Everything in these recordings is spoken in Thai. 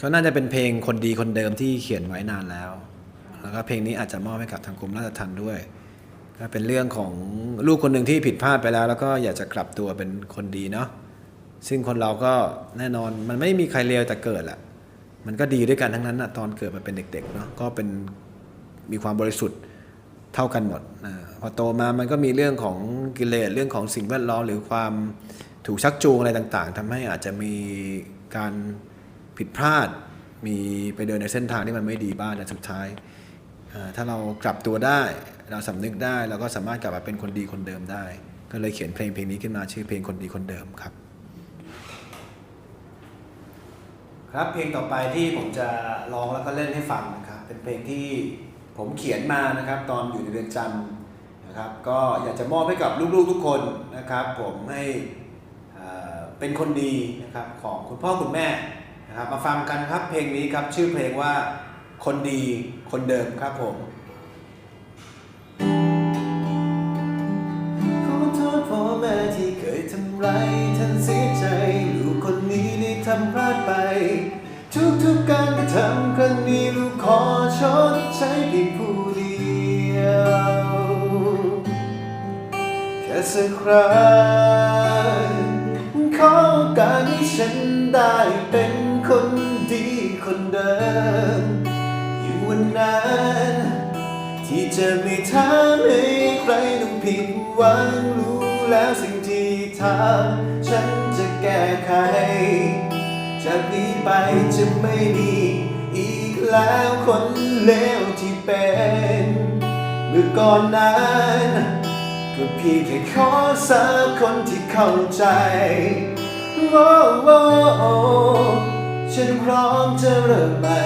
ก็น่าจะเป็นเพลงคนดีคนเดิมที่เขียนไว้นานแล้ว แล้วก็เพลงนี้อาจจะมอบให้กับทางกรมราชทัณฑ์ด้วย ก็เป็นเรื่องของลูกคนหนึ่งที่ผิดพลาดไปแล้ว แล้วก็อยากจะกลับตัวเป็นคนดีเนาะ ซึ่งคนเราก็แน่นอนมันไม่มีใครเลวแต่เกิดแหละ มันก็ดีด้วยกันทั้งนั้นนะตอนเกิดมาเป็นเด็กๆเนาะ ก็เป็นมีความบริสุทธิ์เท่ากันหมดนะพอโตมามันก็มีเรื่องของกิเลสเรื่องของสิ่งแวดล้อมหรือความถูกชักจูงอะไรต่าง ๆทำให้อาจจะมีการ ผิดพลาด มีไปเดินในเส้นทางที่มันไม่ดีบ้างแต่สุดท้ายถ้าเรากลับตัวได้เราสำนึกได้เราก็สามารถกลับมาเป็นคนดีคนเดิมได้ ก็เลยเขียนเพลงเพลงนี้ขึ้นมาชื่อเพลงคนดีคนเดิมครับ ครับเพลงต่อไปที่ผมจะร้องแล้วก็เล่นให้ฟังนะครับ เป็นเพลงที่ผมเขียนมานะครับ ตอนอยู่ในเรือนจำนะครับ ก็อยากจะมอบให้กับลูกๆทุกคนนะครับ ผมให้เป็นคนดีนะครับของคุณพ่อคุณแม่ นะครับมาฟังกันครับเพลงนี้ครับชื่อเพลงว่าคนดีคนเดิมครับผมขอโทษพ่อแม่ที่เคยทำร้ายท่านเสียใจลูกคนนี้ได้ทำพลาดไป ทุกๆกการกระทำครั้งนี้ลูกขอชดใช้เพียงผู้เดียวแค่สักครั้งขอกาสให้ฉันได้เป็น คนดีคนเดิมอยู่วันนั้นที่จะไม่ทำให้ใครต้องผิดหวังรู้แล้วสิ่งที่ทำฉันจะแก้ไขจากนี้ไปจะไม่มีอีกแล้วคนเลวที่เป็นเมื่อก่อนนั้นก็เพียงแค่ขอสักคนที่เข้าใจโอ้โอ้โอ้ฉัน พร้อมจะเริ่มใหม่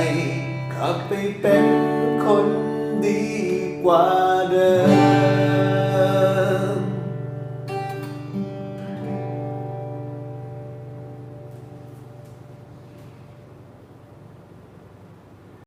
กลับไปเป็นคนดีกว่า